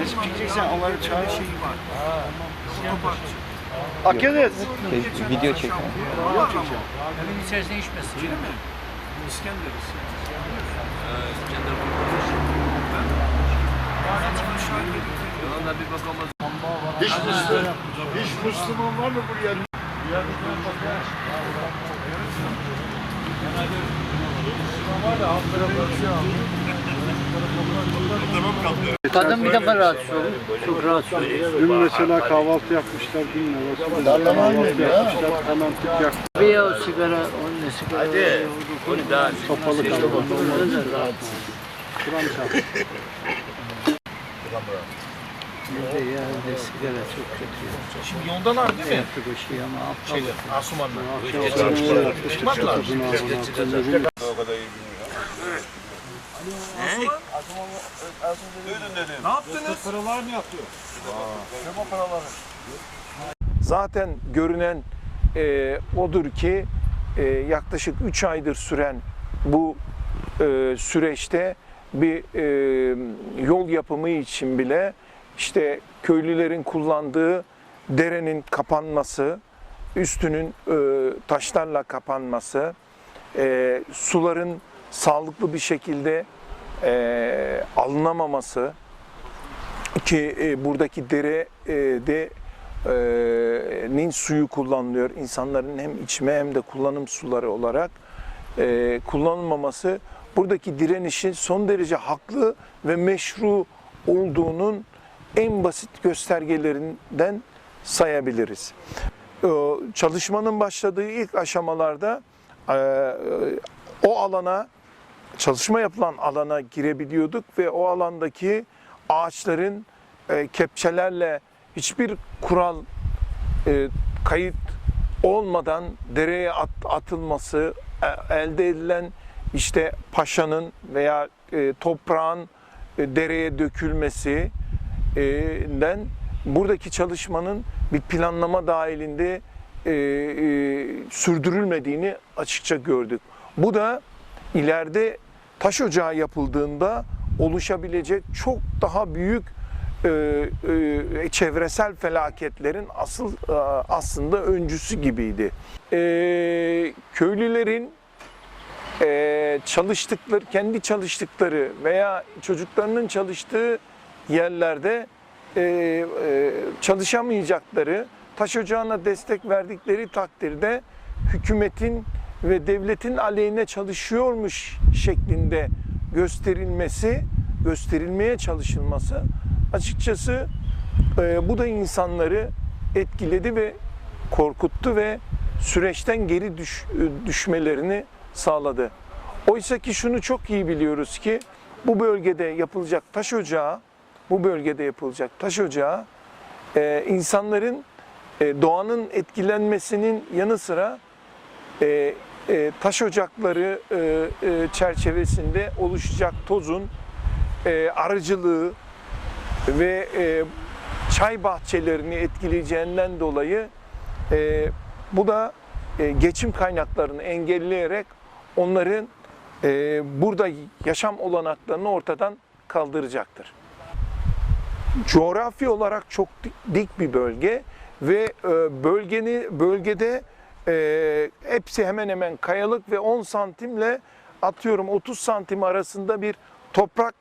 Nasıl pişeceksen onları çağır. şeyi var. Otoparkçı. Akdeniz. Video çekiyorum. Var ama. Evin içerisine içmesin. Değil mi? İskender'iz. Hiç Müslüman, hiç Müslüman var mı buraya? Kadın bir defa rahatsız olur. Çok rahatsız olur. Dün mesela kahvaltı yapmışlar, dün ne kahvaltı yapmışlar, hemen tık yak. Bir ya o sigara, onun ne sigara. Hadi. Onu daha Kapalı kaldı. Bir de ya bir de sigara çok kötü ya. Şimdi yoldalar değil mi? Yaptık o şeyi ama aptal. Şeyler, Asumanlar. Akşam yapmıştık, tadını ağzına Ne yaptınız? Zaten görünen e, odur ki e, yaklaşık 3 aydır süren bu e, süreçte bir e, yol yapımı için bile işte köylülerin kullandığı derenin kapanması, üstünün e, taşlarla kapanması, e, suların sağlıklı bir şekilde e, alınamaması ki e, buradaki dere e, de e, nin suyu kullanılıyor. İnsanların hem içme hem de kullanım suları olarak e, kullanılmaması buradaki direnişin son derece haklı ve meşru olduğunun en basit göstergelerinden sayabiliriz. Çalışmanın başladığı ilk aşamalarda e, o alana çalışma yapılan alana girebiliyorduk ve o alandaki ağaçların e, kepçelerle hiçbir kural e, kayıt olmadan dereye at- atılması, e, elde edilen işte paşanın veya e, toprağın e, dereye dökülmesi e, buradaki çalışmanın bir planlama dahilinde e, e, sürdürülmediğini açıkça gördük. Bu da ileride taş ocağı yapıldığında oluşabilecek çok daha büyük e, e, çevresel felaketlerin asıl e, aslında öncüsü gibiydi. E, köylülerin e, çalıştıkları, kendi çalıştıkları veya çocuklarının çalıştığı yerlerde e, e, çalışamayacakları, taş ocağına destek verdikleri takdirde hükümetin ve devletin aleyhine çalışıyormuş şeklinde gösterilmesi, gösterilmeye çalışılması açıkçası e, bu da insanları etkiledi ve korkuttu ve süreçten geri düş, düşmelerini sağladı. Oysa ki şunu çok iyi biliyoruz ki bu bölgede yapılacak taş ocağı, bu bölgede yapılacak taş ocağı e, insanların e, doğanın etkilenmesinin yanı sıra e, e, taş ocakları e, e, çerçevesinde oluşacak tozun arıcılığı ve çay bahçelerini etkileyeceğinden dolayı bu da geçim kaynaklarını engelleyerek onların burada yaşam olanaklarını ortadan kaldıracaktır. Coğrafi olarak çok dik- bir bölge ve bölgeni bölgede e, hepsi hemen hemen kayalık ve 10 santimle atıyorum 30 santim arasında bir toprak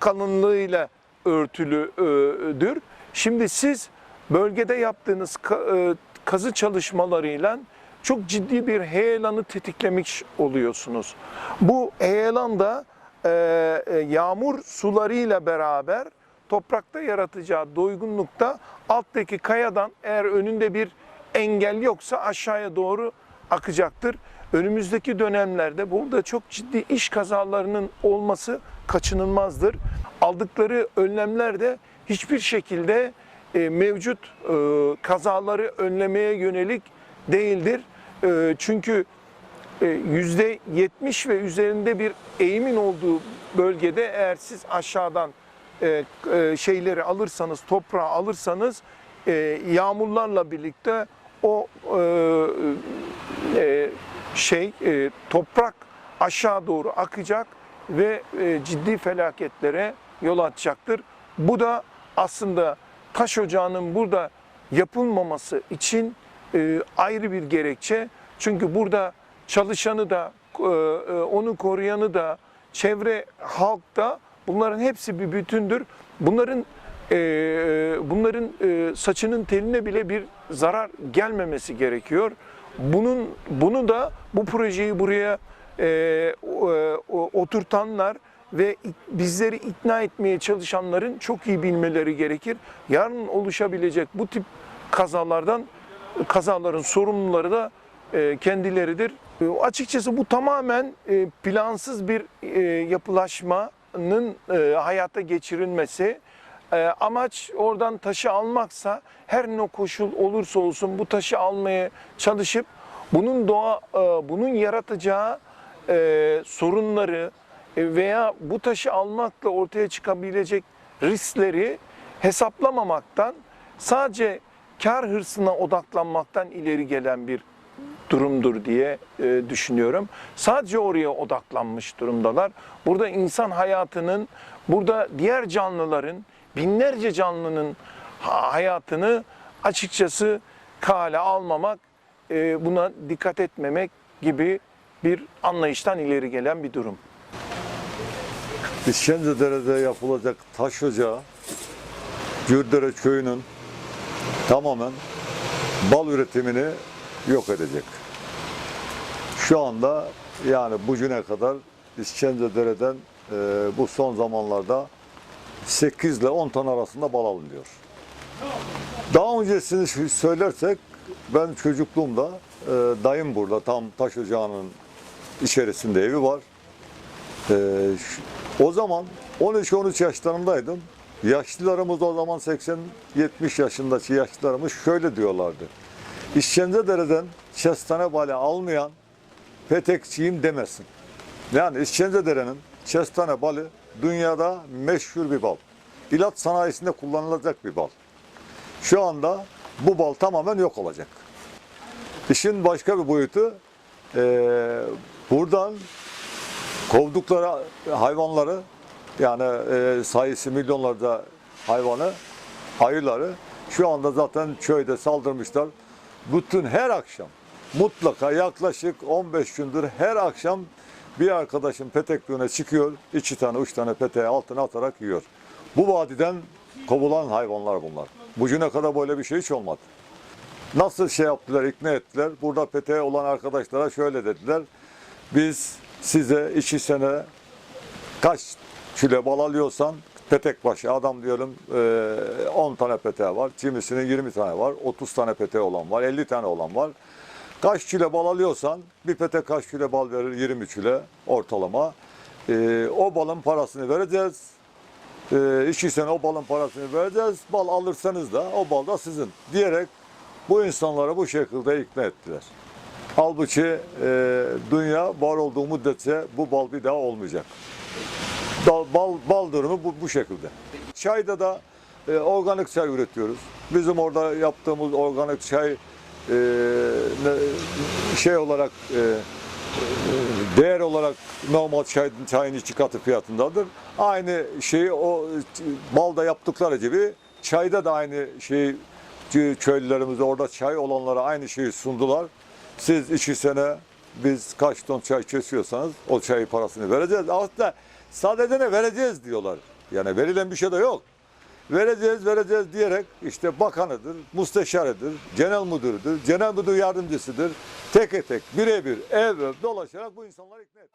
kalınlığıyla örtülüdür. Şimdi siz bölgede yaptığınız e, kazı çalışmalarıyla çok ciddi bir heyelanı tetiklemiş oluyorsunuz. Bu heyelan da e, e, yağmur sularıyla beraber toprakta yaratacağı doygunlukta alttaki kayadan eğer önünde bir engel yoksa aşağıya doğru akacaktır. Önümüzdeki dönemlerde burada çok ciddi iş kazalarının olması kaçınılmazdır. Aldıkları önlemler de hiçbir şekilde e, mevcut e, kazaları önlemeye yönelik değildir. E, çünkü e, yüzde 70 ve üzerinde bir eğimin olduğu bölgede eğer siz aşağıdan şeyleri alırsanız, toprağı alırsanız yağmurlarla birlikte o e, e, şey e, toprak aşağı doğru akacak ve e, ciddi felaketlere yol açacaktır. Bu da aslında taş ocağının burada yapılmaması için e, ayrı bir gerekçe. Çünkü burada çalışanı da, e, e, onu koruyanı da, çevre halk da bunların hepsi bir bütündür. Bunların e, bunların e, saçının teline bile bir zarar gelmemesi gerekiyor. Bunun bunu da bu projeyi buraya e, oturtanlar ve bizleri ikna etmeye çalışanların çok iyi bilmeleri gerekir. Yarın oluşabilecek bu tip kazalardan kazaların sorumluları da kendileridir. Açıkçası bu tamamen plansız bir yapılaşmanın hayata geçirilmesi. E, amaç oradan taşı almaksa her ne koşul olursa olsun bu taşı almaya çalışıp bunun doğa e, bunun yaratacağı e, sorunları e, veya bu taşı almakla ortaya çıkabilecek riskleri hesaplamamaktan sadece kar hırsına odaklanmaktan ileri gelen bir durumdur diye düşünüyorum. Sadece oraya odaklanmış durumdalar. Burada insan hayatının, burada diğer canlıların, binlerce canlının ha- hayatını açıkçası kale almamak, e, buna dikkat etmemek gibi bir anlayıştan ileri gelen bir durum. İskender'de yapılacak taş ocağı Gürdere köyünün tamamen bal üretimini yok edecek. Şu anda yani bugüne kadar İskenderdere'den e, bu son zamanlarda 8 ile 10 ton arasında bal alınıyor. Daha öncesini söylersek ben çocukluğumda e, dayım burada tam taş ocağının içerisinde evi var. Şu- o zaman 13-13 yaşlarındaydım. Yaşlılarımız o zaman 80-70 yaşındaki yaşlılarımız şöyle diyorlardı. İskenderdere'den çestane bale almayan petekçiyim demesin. Yani İskenderdere'nin çestane balı dünyada meşhur bir bal. İlaç sanayisinde kullanılacak bir bal. Şu anda bu bal tamamen yok olacak. İşin başka bir boyutu eee, buradan kovdukları hayvanları yani e, sayısı milyonlarda hayvanı, ayıları şu anda zaten köyde saldırmışlar. Bütün her akşam mutlaka yaklaşık 15 gündür her akşam bir arkadaşım petekliğine çıkıyor. iki tane, üç tane peteği altına atarak yiyor. Bu vadiden kovulan hayvanlar bunlar. Bugüne kadar böyle bir şey hiç olmadı. Nasıl şey yaptılar, ikna ettiler. Burada peteği olan arkadaşlara şöyle dediler. Biz size iki sene kaç kilo bal alıyorsan petek başı adam diyelim eee, 10 tane peteği var. Kimisinin 20 tane var. 30 tane peteği olan var. 50 tane olan var. Kaç kilo bal alıyorsan bir petek kaç kilo bal verir? 20 kilo ortalama. Eee, o balın parasını vereceğiz. Eee iki sene o balın parasını vereceğiz. Bal alırsanız da o bal da sizin diyerek bu insanları bu şekilde ikna ettiler. Halbuki e, dünya var olduğu müddetçe bu bal bir daha olmayacak. Bal, bal, bal durumu bu, bu şekilde. Çayda da e, organik çay üretiyoruz. Bizim orada yaptığımız organik çay e, şey olarak e, e, değer olarak normal çay, çayın iki katı fiyatındadır. Aynı şeyi o e, balda yaptıkları gibi çayda da aynı şeyi köylülerimiz orada çay olanlara aynı şeyi sundular. Siz iki sene biz kaç ton çay kesiyorsanız o çayı parasını vereceğiz. Aslında sadece ne vereceğiz diyorlar. Yani verilen bir şey de yok. Vereceğiz, vereceğiz diyerek işte bakanıdır, müsteşarıdır, genel müdürüdür, genel müdür yardımcısıdır. Tek tek, birebir, ev ev dolaşarak bu insanları ikna etti.